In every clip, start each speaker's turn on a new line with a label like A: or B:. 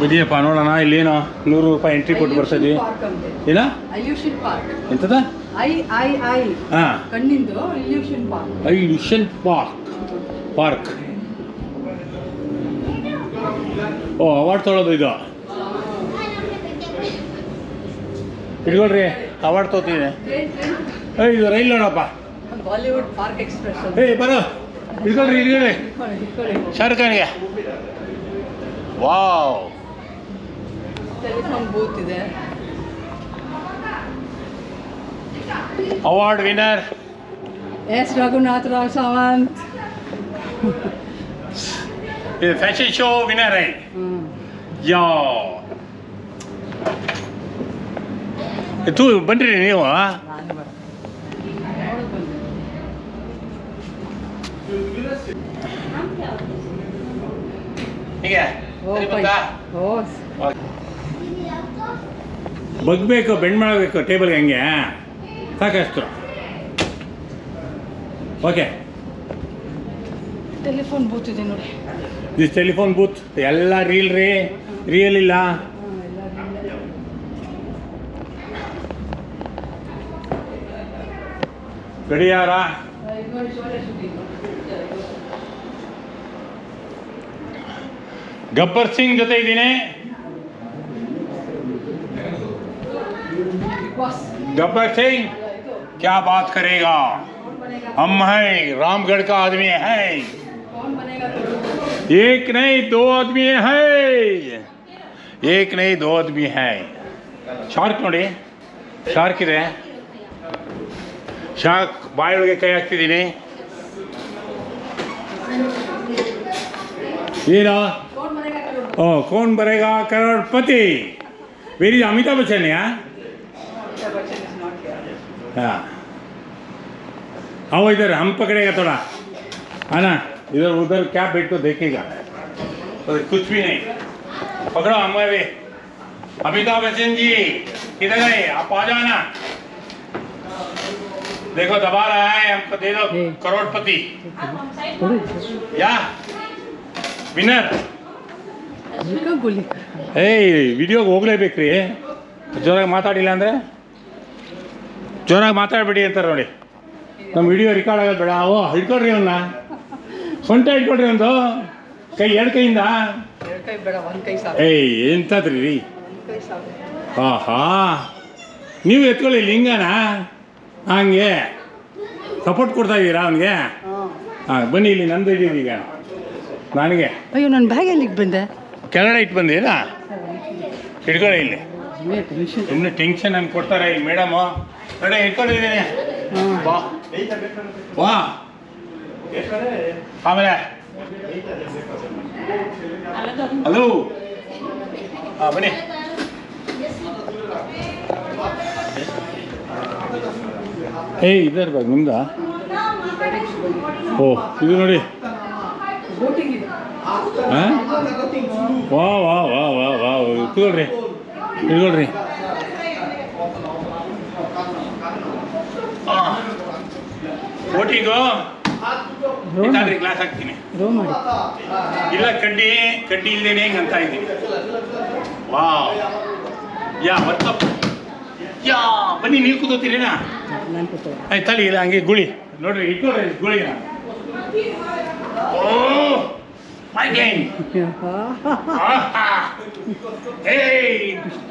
A: ಬದಿಯಪ್ಪ ನೋಡೋಣ ಇಲ್ಲೇನೋ ನೂರು ರೂಪಾಯಿ ಎಂಟ್ರಿ ಕೊಟ್ಟು
B: ಪಾರ್ಕ್
A: ಏನ?
B: Illusion park.
A: ಎಂತದ?
B: ಐ ಐ ಐ.
A: ಹಾಂ.
B: ಕಣ್ಣಿಂದು illusion
A: park. Mission park. Park. ಓ ಅವಾರ್ಡ್ ತೊಗೊಳೋದು ಇದು. ಇಟ್ಕೊಳ್ರಿ ಅವಾರ್ಡ್ ತೊಗೋತೀನಿ. ಏಯ್ ಇದು ರೈಲ್ ನೋಡಪ್ಪ.
B: ಬಾಲಿವುಡ್ ಪಾರ್ಕ್ ಎಕ್ಸ್ಪ್ರೆಸ್
A: ಏ ಬರೋ. ಇಟ್ಕೊಳ್ರಿ ಇಟ್ಕೊಳ್ರಿ. ಶಾರುಖ್ ಖಾನ್ಗೆ. ವಾವ್.
B: ಟೆಲಿಫೋನ್ ಬೂತ್ ಇದೆ.
A: Award winner
B: S Raghunath Rao Sawant.
A: ಇದು ಫ್ಯಾಷನ್ ಶೋ ವಿನ್ನರ್ ಐ. ಯಾ. ತೂ ಬನ್ರಿ ನೀವು. ಹೀಗೆ?
B: ಓ
A: ಬಗ್ಬೇಕು ಬೆಂಡ್ ಮಾಡಬೇಕು ಟೇಬಲ್ಗೆ ಹಂಗೆ. ಸಾಕಷ್ಟು. ಓಕೆ
B: ಟೆಲಿಫೋನ್ ಬೂತ್ ಇದೆ ನೋಡಿ.
A: ದಿಸ್ ಟೆಲಿಫೋನ್ ಬೂತ್ ಎಲ್ಲ ರೀಲ್ ರೀ ರಿಯಲ್ ಇಲ್ಲ. ಗಡಿಯಾರ ಗಬ್ಬರ್ ಸಿಂಗ್ ಜೊತೆ ಇದ್ದೀನಿ. गब्बर सिंह क्या बात करेगा हम हैं रामगढ़ का आदमी है एक नहीं दो आदमी है एक नहीं दो आदमी है ಶಾರ್ಕ್ ನೋಡಿ ಶಾರ್ಕ್ ಇದೆ ಶಾರ್ಕ್ ಬಾಯೊಳಗೆ ಕೈ ಹಾಕ್ತಿದ್ದೀನಿ ಏನೋ ಓ ಕೌನ್ ಬರೇಗಾ ಕರೋಡ್ಪತಿ ವೇರಿ ಅಮಿತಾಬ್ ಬಚ್ಚನ್ ಯಾ हाँ आओ इधर हम पकड़ेगा थोड़ा है ना इधर उधर क्या बैठ तो देखेगा तो कुछ भी नहीं पकड़ो हमें भी अमिताभ बच्चन जी किधर गए आप आ जाना देखो दबा रहा है हमको दे दो
B: हम्म।
A: करोड़पति या ವಿನ್ನರ್
B: ಗುಲಿ
A: ಏಯ್ ವಿಡಿಯೋಗೆ ಹೋಗ್ಲೇಬೇಕ್ರಿ ಜೋರಾಗಿ ಮಾತಾಡಿಲ್ಲ ಅಂದರೆ ಜೋರಾಗಿ ಮಾತಾಡ್ಬೇಡಿ ಅಂತಾರೆ ನೋಡಿ. ನಮ್ಮ ವಿಡಿಯೋ ರೆಕಾರ್ಡ್ ಆಗೋದು ಬೇಡ. ಓ ಹಿಡ್ಕೊಳ್ರಿ ಅವನ್ನ ಸೊಂಟ ಹಿಡ್ಕೊಳ್ರಿ ಒಂದು ಕೈ ಎರಡು ಕೈಯಿಂದ. ಏಯ್ ಎಂತದ್ರಿ ರೀ? ಆಹಾ. ನೀವು ಎತ್ಕೊಳ್ಳಿ ಲಿಂಗನ ಹಂಗೆ. ಸಪೋರ್ಟ್ ಕೊಡ್ತಾ ಇದ್ದೀರಾ ಅವನಿಗೆ?
B: ಹಾಂ
A: ಬನ್ನಿ ಇಲ್ಲಿ ನಂದು ಇದೀವಿ ಈಗ. ನನಗೆ.
B: ಅಯ್ಯೋ ನನ್ನ ಬ್ಯಾಗ್ ಎಲ್ಲಿಗೆ ಬಂದೆ?
A: ಕೆಳಗಡೆ ಇಟ್ಟು ಬಂದಿರಾ ಹಿಡ್ಕೊಳ್ಳಿ ಇಲ್ಲಿ. ಸುಮ್ಮನೆ ಟೆನ್ಷನ್ ಹಂಗೆ ಕೊಡ್ತಾರೆ ಈ ಮೇಡಮು ಕಡೆ ಇಟ್ಕೊಂಡಿದ್ದೀನಿ ಬಾ. ವಾ ಆಮೇಲೆ. ಹಲೋ. ಹಾಂ ಬನ್ನಿ. ಏಯ್ ಬಾಗ ನಿಮ್ದಾ? ಓ ಇದು ನೋಡಿ.
B: ಇದೆ
A: ಹಾಂ? ವಾ ವಾ ವಾ ವಾ ವಾ ಇಟ್ಕೊಳ್ರಿ ಇಟ್ಕೊಳ್ರಿ ಓಟಿಗೂ ಏನಾದ್ರೂ ಗ್ಲಾಸ್ ಹಾಕ್ತೀನಿ. ಇಲ್ಲ ಕಡ್ಡಿ ಕಡ್ಡಿ ಇಲ್ದೇನೆ ಹಿಂಗೆ ಅಂತ ಇದ್ದೀನಿ. ವಾ ಯಾ ಬರ್ತಪ್ಪ ಯಾ ಬನ್ನಿ ನೀವು
B: ಕೂತೀರೇನಾ
A: ಆಯ್ತು ತಳಿ ಇಲ್ಲ ಹಂಗೆ ಗುಳಿ. ನೋಡ್ರಿ ಇಟ್ಕೊಳ್ರಿ ಗುಳಿ ಓ ಮೈ ಏಯ್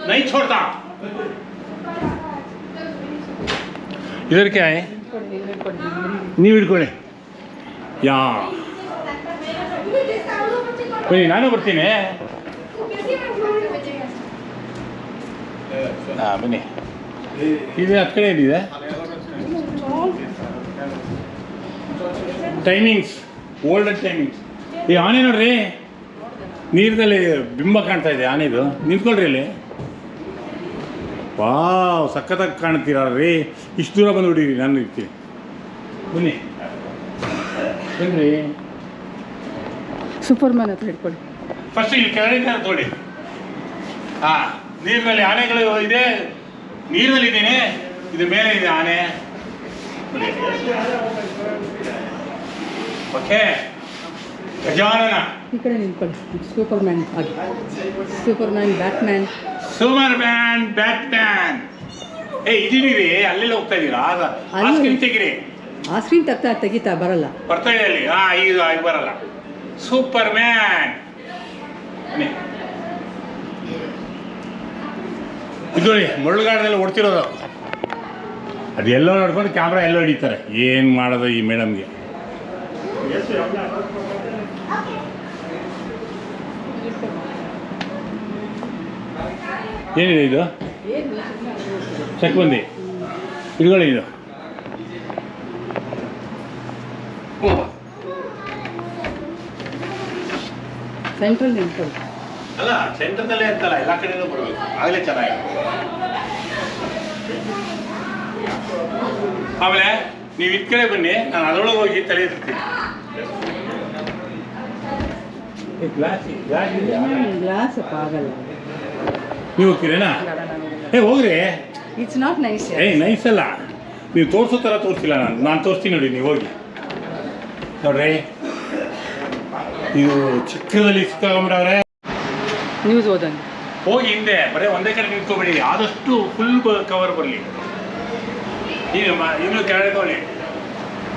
A: ನೈ ಛೋಡ್ತಾ ಇದಕ್ಕೆ ನೀವು ಹಿಡ್ಕೊಳ್ಳಿ. ಯಾ. ಬನ್ನಿ, ನಾನು ಬರ್ತೀನಿ. ಹಾಂ, ಬನ್ನಿ. ಇದು ಹತ್ತು ಕಡೆ ಏನಿದೆ ಟೈಮಿಂಗ್ಸ್ ಓಲ್ಡ್ ಟೈಮಿಂಗ್ಸ್ ಈ ಆನೆ ನೋಡ್ರಿ. ನೀರಿನಲ್ಲಿ ಬಿಂಬ ಕಾಣ್ತಾ ಇದೆ ಆನೆದು. ನಿಂತ್ಕೊಳ್ರಿ ಅಲ್ಲಿ. ವಾವ್ ಸಖತ್ತಾಗಿ ಕಾಣ್ತೀರಾ ರೀ? ಇಷ್ಟು ದೂರ ಬಂದು ಬಿಡಿರಿ ನಾನು ಇರ್ತೀನಿ. ಬನ್ನಿ. ಬನ್ನಿ
B: ಸೂಪರ್ ಮ್ಯಾನ್ ಹತ್ರ ಹಿಡ್ಕೊಳ್ಳಿ.
A: ಫಸ್ಟ್ ಇಲ್ಲಿ ಕೆಳಗಿಂದ ತೋಡಿ ಹಾಂ ಮೇಲೆ ಆನೆಗಳು ಇದೆ. ನೀರಿನಲ್ಲಿ ಇದ್ದೀನಿ. ಇದು ಮೇಲೆ ಇದೆ ಆನೆ. ಓಕೆ. ಗಜಾನನ
B: ಈ ಕಡೆ ನಿಂತ್ಕೊಳ್ಳಿ. ಸೂಪರ್ ಮ್ಯಾನ್ ಆಗಿ. Super man batman
A: super man bat man ಏ ಇದೀರಿ ಅಲ್ಲೆಲ್ಲ ಹೋಗ್ತಾ ಇದೀರಾ ಆಗ
B: ಅಲ್ಲಿ-
A: ಸ್ಕ್ರೀನ್ ತೆಗಿರಿ.
B: ಆ ಸ್ಕ್ರೀನ್ ತಗ್ತಾ ತೆಗಿತಾ ಬರಲ್ಲ.
A: ಬರ್ತಾ ಇದೆ ಅಲ್ಲಿ. ಹಾ ಈಗ ಈಗ ಬರಲ್ಲ. ಸೂಪರ್ ಮ್ಯಾನ್ ಇದು ನೋಡಿ ಮುಳ್ಳುಗಾಡದಲ್ಲಿ ಓಡ್ತಿರೋದು. ಅದೆಲ್ಲೋ ನೋಡ್ಕೊಂಡು ಕ್ಯಾಮ್ರಾ ಎಲ್ಲೋ ಹಿಡಿತಾರೆ. ಏನು ಮಾಡೋದು ಈ ಮೇಡಮ್ಗೆ? ಏನಿದೆ ಇದು? ಚಕ್ಬಂದಿ. ಇಟ್ಕೊಳ್ಳಿ ಇದು.
B: ಸೆಂಟ್ರಲ್
A: ಅಲ್ಲ ಸೆಂಟ್ರಲ್ಲೇ ಅಂತಲ್ಲ ಎಲ್ಲ ಕಡೆನೂ ಬರಬೇಕು. ಆಗಲೇ ಚೆನ್ನಾಗಿ ಆಮೇಲೆ ನೀವು ಇದ್ ಕಡೆ ಬನ್ನಿ ನಾನು ಅದರೊಳಗೆ ಹೋಗಿ ತಲೆ ಇರ್ತೀನಿ ಗ್ಲಾಸ್ ಗ್ಲಾಸ್
B: ಗ್ಲಾಸ್ ಆಗಲ್ಲ.
A: ನೀವು ಹೋಗ್ತೀರೇನಾ? ಏ ಹೋಗ್ರಿ.
B: ಇಟ್ಸ್ ನಾಟ್ ನೈಸ್
A: ಏ ನೈಸ್ ಅಲ್ಲ. ನೀವು ತೋರಿಸೋ ಥರ ತೋರಿಸಿಲ್ಲ ನಾನು. ನಾನು ತೋರಿಸ್ತೀನಿ ನೋಡಿ ನೀವು ಹೋಗಿ. ನೋಡ್ರಿ. ನೀವು ಚಿಕ್ಕದಲ್ಲಿ ಸಿಕ್ಕಾಕೊಂಬಿಡವ್ರೆ
B: ನ್ಯೂಸ್ ಓದಂಗೆ
A: ಹೋಗಿ ಹಿಂದೆ. ಬರೀ ಒಂದೇ ಕಡೆ ನಿಂತ್ಕೋಬೇಡಿ. ಆದಷ್ಟು ಫುಲ್ ಕವರ್ ಬರಲಿ. ಈಗ ಇನ್ನೂ ಕೆಳಗೆ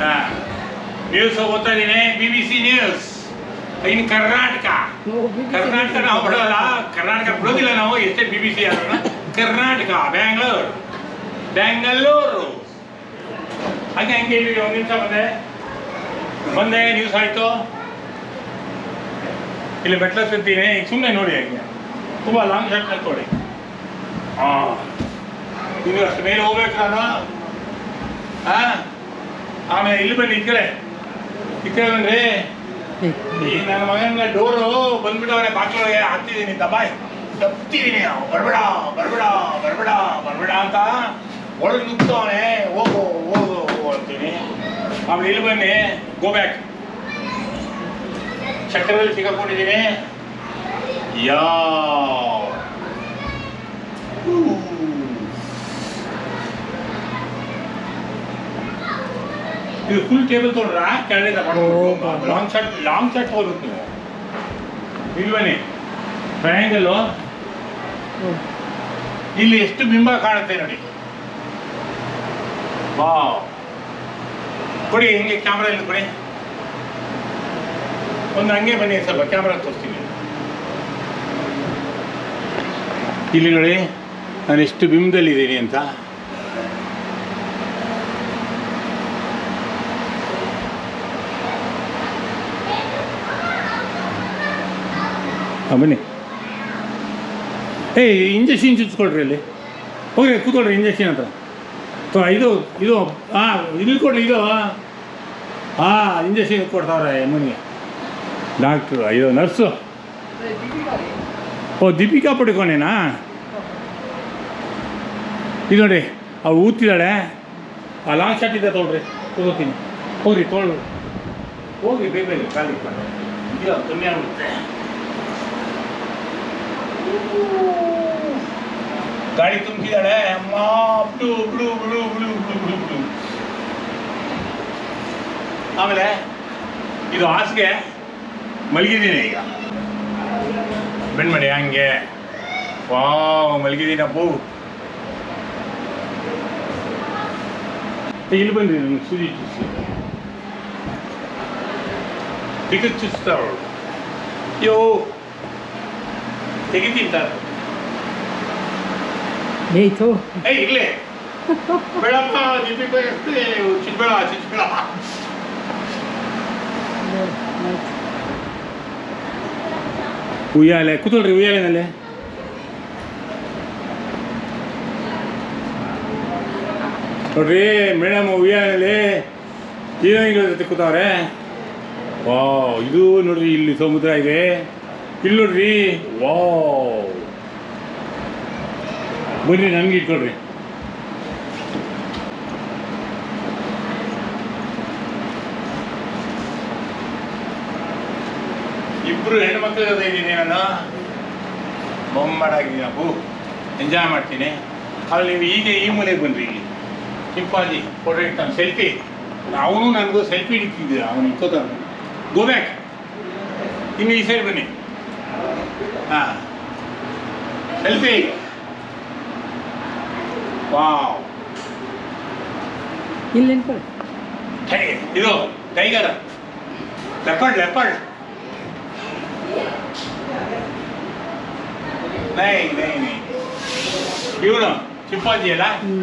A: ಹಾಂ. ನ್ಯೂಸ್ ಓದ್ತಾ ಇದ್ದೀನಿ B B C news in Karnataka. Karnataka ನಾವು ಬಿಡೋಲ್ಲ. ಕರ್ನಾಟಕ ಬಿಡೋದಿಲ್ಲ ನಾವು ಎಷ್ಟೇ ಬಿ ಬಿ ಸಿ ಆದ್ರೂ ಕರ್ನಾಟಕ ಬ್ಯಾಂಗ್ಳೂರು. ಬೆಂಗಳೂರು ಹಾಗೆ ಹಂಗೆ ಇಲ್ಲಿ ಒಂದು ನಿಮಿಷ ಬಂದೆ. ಬಂದೆ ನ್ಯೂಸ್ ಆಯಿತು. ಇಲ್ಲಿ ಬೆಟ್ಲ ತಿಂತೀನಿ ಸುಮ್ಮನೆ ನೋಡಿ ಹಂಗೆ. ತುಂಬ ಲಾಂಗ್ ಶಾಟ್ ನೋಡಿ ಹಾಂ. ಇದು ಅಷ್ಟು ಮೇಲೆ ಹೋಗ್ಬೇಕು ನಾನು. ಹಾಂ. ಆಮೇಲೆ ಇಲ್ಲಿ ಬನ್ನಿ ಈ ಕಡೆ. ಈ ಕಡೆ ಬನ್ರಿ ನನ್ನ ಮಗನ ಡೋರು ಬಂದ್ಬಿಟ್ಟವನೆ ಬಾಕ್ಲೊಳಗೆ ಹಾಕ್ತಿದ್ದೀನಿ ದಬಾಯ್ ತಪ್ತಿದ್ದೀನಿ ಬರ್ಬೇಡ ಬರ್ಬೇಡ ಬರ್ಬೇಡ ಬರ್ಬೇಡ ಅಂತ ಒಳಗೆ ನುಗ್ತವನೆ ಹೋಗು ಹೋಗು ಅಂತೀನಿ. ಆಮೇಲೆ ಇಲ್ಲಿ ಬನ್ನಿ. ಗೋ ಬ್ಯಾಕ್ ಚಕ್ರದಲ್ಲಿ ಸಿಗಾಕೊಂಡಿದ್ದೀನಿ ಯಾ ಇದು ಫುಲ್ ಟೇಬಲ್ ತೊಗೊಂಡ್ರ ಕೆಳಗೆ
B: ಓ, ಬಾಬಾ.
A: ಲಾಂಗ್ ಶಾಟ್ ಲಾಂಗ್ ಶಾಟ್ ತಗೋಬೇಕು ನೀವು. ಇಲ್ಲಿ ಬನ್ನಿ ಟ್ರಯಾಂಗಲ್ಲು ಇಲ್ಲಿ ಎಷ್ಟು ಬಿಂಬ ಕಾಣುತ್ತೆ ನೋಡಿ. ವಾ ಕೊಡಿ ಹೆಂಗೆ ಕ್ಯಾಮ್ರಾ ಇಲ್ಲಿ ಕೊಡಿ. ಒಂದು ಹಂಗೆ ಬನ್ನಿ ಸ್ವಲ್ಪ ಕ್ಯಾಮ್ರಾ ತೋರಿಸ್ತೀನಿ. ಇಲ್ಲಿ ನೋಡಿ ನಾನು ಎಷ್ಟು ಬಿಂಬದಲ್ಲಿದ್ದೀನಿ ಅಂತ. ಹಾಂ ಬನ್ನಿ. ಏಯ್ ಇಂಜೆಕ್ಷನ್ ಚುಚ್ಕೊಳ್ರಿ ಅಲ್ಲಿ ಹೋಗ್ರಿ ಕೂತ್ಕೊಳ್ರಿ ಇಂಜೆಕ್ಷನ್ ಹತ್ರ. ತೊ ಇದು ಇದು ಹಾಂ ಇಲ್ಲಿ ಕೊಡ್ರಿ ಇದು ಹಾಂ ಇಂಜೆಕ್ಷನ್ ಕೊಡ್ತಾವ್ರೆ ಅಮ್ಮನಿಗೆ ಡಾಕ್ಟ್ರು ಅಯ್ಯೋ ನರ್ಸು. ಓ ದೀಪಿಕಾ ಪಡ್ಕೊಂಡೇನಾ ಇದು ನೋಡಿ ಅವು ಊತಿದ್ದಾಳೆ ಆ ಲಾಂಗ್ ಶಾಟ್ ಇದೆ ತೊಗೊಳ್ರಿ ತಗೋತೀನಿ ಹೋಗ್ರಿ ತೊಗೊಳ್ರಿ ಹೋಗಿ ಬೇಗ ಬೇಗ ಖಾಲಿ ಇಲ್ಲ ಕಮ್ಮಿ ಆಗ್ಬಿಡುತ್ತೆ ಗಾಡಿ ತುಂಬಿದ್ದಾಳೆ. ಅಮ್ಮ ಬಿಡು ಬಿಡು ಬಿಡು ಬಿಡು ಬಿಡು ಬಿಡು ಬಿಡು ಆಮೇಲೆ ಇದು ಹಾಸಿಗೆ ಮಲಗಿದ್ದೀನಿ ಈಗ. ಬೆಣ್ಮಡಿ ಹಂಗೆ. ವಾವ್ ಮಲಗಿದ್ದೀನಪ್ಪು ಇಲ್ಲಿ ಬಂದ್ರಿ ನನಗೆ ಸೂಜಿ ಚುಚ್ಚಿ ಟಿಕೆಟ್ ಚುಚ್ತಾವಳು ಅಯ್ಯೋ ತೆಗಿತೀನಿ ತಾನು.
B: ಏಯ್ ಥೋ
A: ಏಯ್ ಇರ್ಲಿ. ಬೇಡಪ್ಪ ದೀಪಿಕ ಚಿಚ್ಬೇಡ ಉಯ್ಯಾಲೆ ಕೂತ್ಕೊಳ್ರಿ ಉಯ್ಯಾಲೆನಲ್ಲಿ. ನೋಡ್ರಿ ಮೇಡಮ್ ಉಯ್ಯಾಲೆಯಲ್ಲಿ ಹೀರೋಯಿನ್ಗಳ ಜೊತೆ ಕೂತವ್ರೆ. ವಾ ಇದು ನೋಡ್ರಿ ಇಲ್ಲಿ ಸಮುದ್ರ ಇದೆ. ಇಲ್ಲಿ ನೋಡ್ರಿ. ವಾವ್. ಬನ್ರಿ ನನಗೆ ಇಟ್ಕೊಳ್ರಿ. ಇಬ್ರು ಹೆಣ್ಮಕ್ಳು ಇದ್ದೀನಿ ನಾನು. ಬೊಂಬಾಡಾಗಿದ್ದೀನಿ ನಾವು ಎಂಜಾಯ್ ಮಾಡ್ತೀನಿ. ಅಲ್ಲಿ ನೀವು ಈಗ ಈ ಮೂಲೆಗೆ ಬಂದ್ರಿ ಚಿಂಪಾಜಿ ಫೋಟೋ ಇಡ್ತಾನೆ ಸೆಲ್ಫಿ ಅವನು ನನಗೂ ಸೆಲ್ಫಿ ಹಿಡಿತಿದ್ದೀರ ಅವನು ಇಟ್ಕೋತಾನೆ. ಗೋ ಬ್ಯಾಕ್ ಇನ್ನು ಈ ಸೈಡ್ ಬನ್ನಿ. ಹಾಂ ಸೆಲ್ಫಿ ವಾವ್
B: ಇಲ್ಲಿ ನಿಂತ್ಕೊಳ್ಳಿ
A: ಟೈ ಇದು ಟೈಗರ್ ಲೆಪರ್ಡ್ ಲೆಪರ್ಡ್ ನೈ ನೈ ನೈ ಇವನು ಚಿಂಪಾಂಜಿ ಅಲ್ಲ
B: ಹ್ಞೂ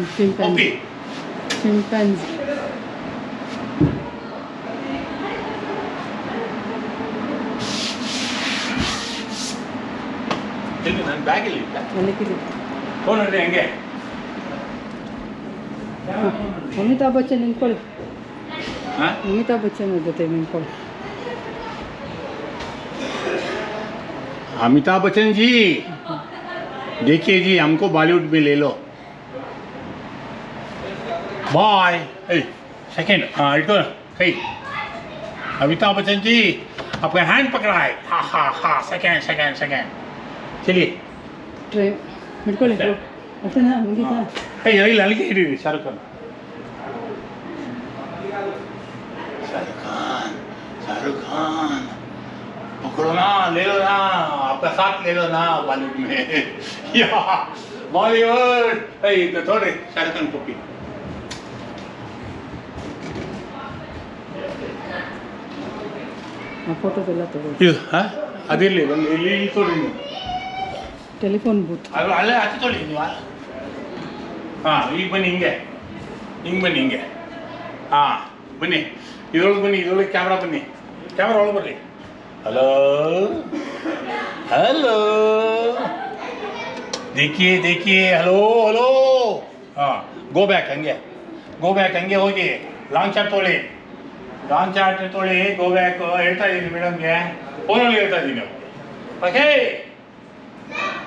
A: ಎಲ್ಲಿ ನನ್ನ ಬ್ಯಾಗಲ್ಲಿ ಇಲ್ಲ
B: ಅದಕ್ಕಿದೆ
A: ಫೋನ್ ನೋಡಿ ಹಂಗೆ
B: ಹಾಂ ಅಮಿತಾಬ್ ಬಚ್ಚನ್ ನಿಂತ್ಕೊಳ್ಳಿ
A: ಹಾಂ
B: ಅಮಿತಾಬ್ ಬಚ್ಚನ್ ಅವ್ರ ಜೊತೆ ನಿಂತ್ಕೊಳ್ಳಿ
A: अमिताभ बच्चन जी देखिए जी हमको बॉलीवुड में ले लो बाय सेकंड हाँ इटो कही अमिताभ बच्चन जी आपका हैंड पकड़ा है हा हा हा सेकंड सेकंड सेकंड चलिए
B: ಟ್ರೈ ಹಿಡ್ಕೊಳ್ಳಿ ಅಷ್ಟೇನಾ ಮುಗೀತಾ
A: ಏಯ್ ಇಲ್ಲ ಅಲ್ಲಿಗೆ ಇಡೀರಿ ಶಾರುಖ್ ಖಾನ್ शाहरुख खान शाहरुख खान पकड़ो ना ले लो ना आपका साथ ले लो ना बॉलीवुड में या बॉलीवुड ऐ तो थोड़े शाहरुख खान टोपी
B: ಆ ಫೋಟೋದೆಲ್ಲ ತಗೊಳ್ಳಿ
A: ಇದು ಹಾಂ ಅದಿರಲಿ ಒಂದು ಇಲ್ಲಿ ಇಲ್ಲಿ ತೊಗೊಳ್ಳಿ ನೀವು
B: ಟೆಲಿಫೋನ್ ಬೂತ್
A: ಅಲ್ಲೇ ಹತ್ತಿ ತೊಳಿ ನೀವು. ಹಾಂ, ಈಗ ಬನ್ನಿ ಹಿಂಗೆ. ಹಿಂಗೆ ಬನ್ನಿ ಹಿಂಗೆ. ಹಾಂ, ಬನ್ನಿ. ಇದ್ರೊಳಗೆ ಬನ್ನಿ, ಇದ್ರೊಳಗೆ ಕ್ಯಾಮ್ರಾ ಬನ್ನಿ. ಕ್ಯಾಮ್ರಾ ಒಳಗೆ ಬರ್ರಿ. ಹಲೋ ಹಲೋ ದೇಖಿಯೇ ದೇಖಿಯೇ ಹಲೋ ಹಲೋ ಹಾಂ ಗೋ ಬ್ಯಾಕ್ ಹಂಗೆ. ಗೋ ಬ್ಯಾಕ್ ಹಂಗೆ ಹೋಗಿ. ಲಾಂಗ್ ಚಾಟ್ ತೊಳಿ. ಲಾಂಗ್ ಚಾಟ್ ತೊಳಿ ಗೋ ಬ್ಯಾಕ್ ಹೇಳ್ತಾ ಇದ್ದೀನಿ ಮೇಡಮ್ಗೆ ಫೋನಲ್ಲಿ ಹೇಳ್ತಾ ಇದ್ದೀನಿ ಓಕೆ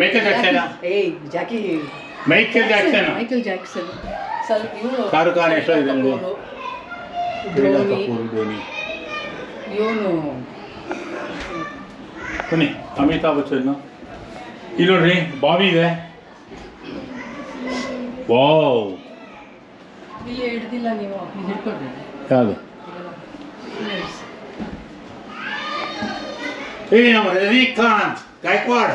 A: ಮೈಕಲ್ ಜಾಕ್ಸನ್
B: ಏಯ್ ಜಾಕಿ
A: ಮೈಕಲ್ ಜಾಕ್ಸನ್
B: ಮೈಕಲ್ ಜಾಕ್ಸನ್ ಸ್ವಲ್ಪ ಇವನು
A: ಶಾರುಖ್?
B: ಧೋನಿ.
A: ಬನ್ನಿ ಅಮಿತಾಬ್ ಬಚ್ಚನ್. ಇಲ್ಲಿ ನೋಡ್ರಿ ಬಾಬಿ ಇದೆ. ವಾವ್.
B: ಇಲ್ಲಿ ಹಿಡ್ದಿಲ್ಲ ನೀವು ಇದು ಹಿಡ್ಕೊಡ್ರಿ
A: ಯಾವುದು? ಏ ನಮ್ಮ ಗಾಯಕ್ವಾಡ್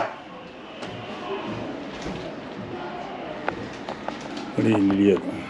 A: ನೋಡಿ ಇಲ್ಲಿ ಹಿಡಿಯೋದು